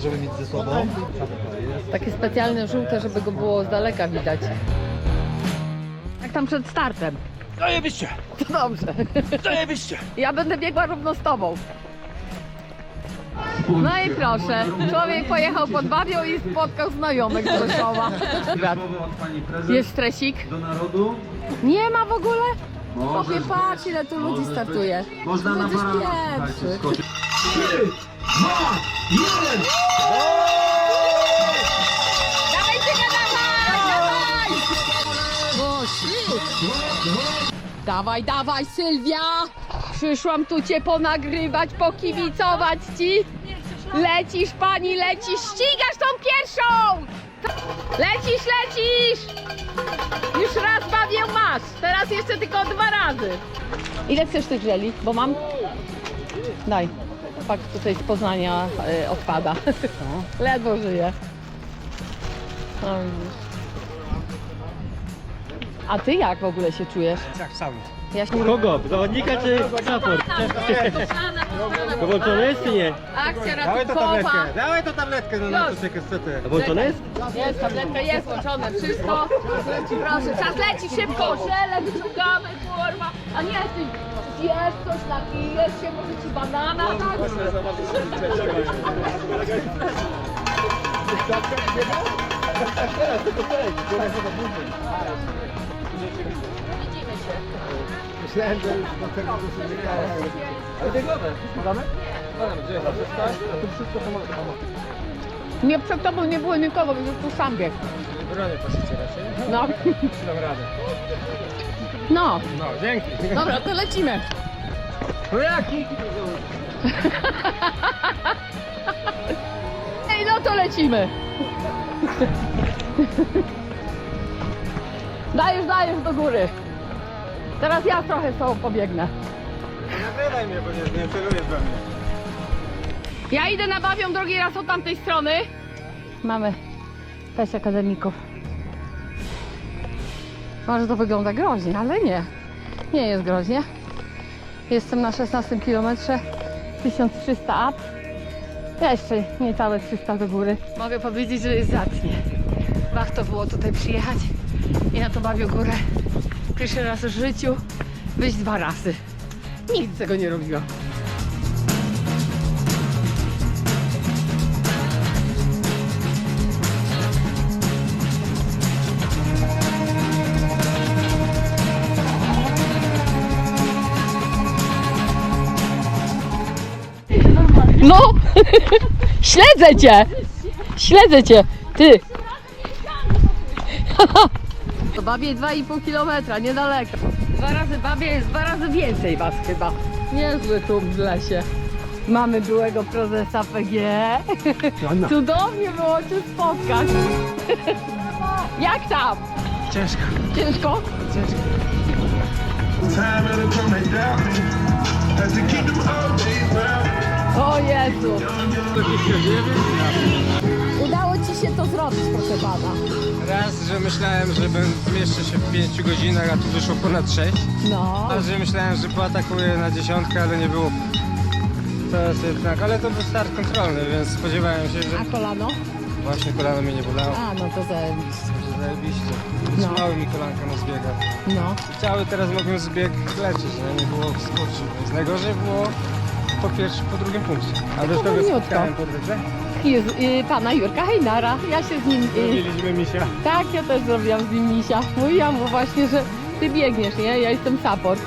żeby mieć ze sobą. Takie specjalne żółte, żeby go było z daleka widać. Jak tam przed startem? Zajebiście! To dobrze. Zajebiście! Ja będę biegła równo z tobą. No i proszę, człowiek pojechał pod Babią i spotkał znajomych z Rzeszowa. od pani prezes Jest stresik? do narodu. Nie ma w ogóle? Chłopie, patrz ile tu ludzi startuje. Można na barana. pierwszy. Słuchajcie, skoczyć. Dawaj, Tyga, dawaj! Dawaj, dawaj, Sylwia! Przyszłam tu cię ponagrywać, pokibicować ci. Lecisz, pani, lecisz, ścigasz tą pierwszą! Lecisz, lecisz! Już raz bawię masz, teraz jeszcze tylko dwa razy. Ile chcesz tych żeli? Bo mam... Daj. Fakt tutaj z Poznania y, odpada. Ledwo żyje. No, widzisz. A ty jak w ogóle się czujesz? Tak, sam. Ja się... Kogo? Zawodnika czy support? Połączony jest czy nie? Akcja Dawaj to ratunkowa. tabletkę, dawaj to tabletkę no na Już. to niestety. A włączony jest? Jest, tabletka jest włączone, wszystko. Proszę, czas leci szybko, żele wyciągamy, kurwa. A nie, ty zjesz coś, napijesz się, może ci banana dać. Się. Myślałem, że już do tego dosyć Ale tej głowę, podamy? Podamy, gdzie jest? A tu wszystko to może Nie, przed tobą nie było nikogo, więc tu sam biegł. Bronię posycie raczej. No, Dam radę. no. No, dzięki. Dobra, to lecimy. No jaki? Ej, no to lecimy. Dajesz, dajesz do góry. Teraz ja trochę z tobą pobiegnę. Nie wydaj mnie, bo nie, nie celujesz we mnie. Ja idę na bawią drugi raz od tamtej strony. Mamy też akademików. Może to wygląda groźnie, ale nie. Nie jest groźnie. Jestem na 16 km. 1300 up. Jeszcze niecałe 300 do góry. Mogę powiedzieć, że jest zacnie. Warto było tutaj przyjechać i na to bawię górę. Pierwszy raz w życiu wyjść dwa razy. Nigdy tego nie robiłam. No! Śledzę cię! Śledzę cię! Ty! To babie 2,5 km, niedaleko. Dwa razy babie jest dwa razy więcej was chyba. Niezły tłum w lesie. Mamy byłego prezesa PG. Cudownie było cię spotkać. Jak tam? Ciężko. Ciężko? Time and come Raz, że myślałem, że zmieszczę się w 5 godzinach, a tu wyszło ponad 6. No. A że myślałem, że poatakuję na dziesiątkę, ale nie było. To jest jednak, ale to był start kontrolny, więc spodziewałem się, że A kolano? właśnie kolano mnie nie bolało. A, no to zajebiście. Zajebiście. No. Trzymały mi kolanka na zbiegach. No. Chciały teraz mogłem zbieg leczyć, nie, nie było skurczy, więc najgorzej było po pierwszym, po drugim punkcie. A do tego powolniutko. spotkałem po drodze. Jest, y, pana Jurka Hejnara. Ja się z nim... Y, Zrobiliśmy misia. tak, ja też zrobiłam z nim misia. Mówiłam mu właśnie, że ty biegniesz, nie? Ja jestem support.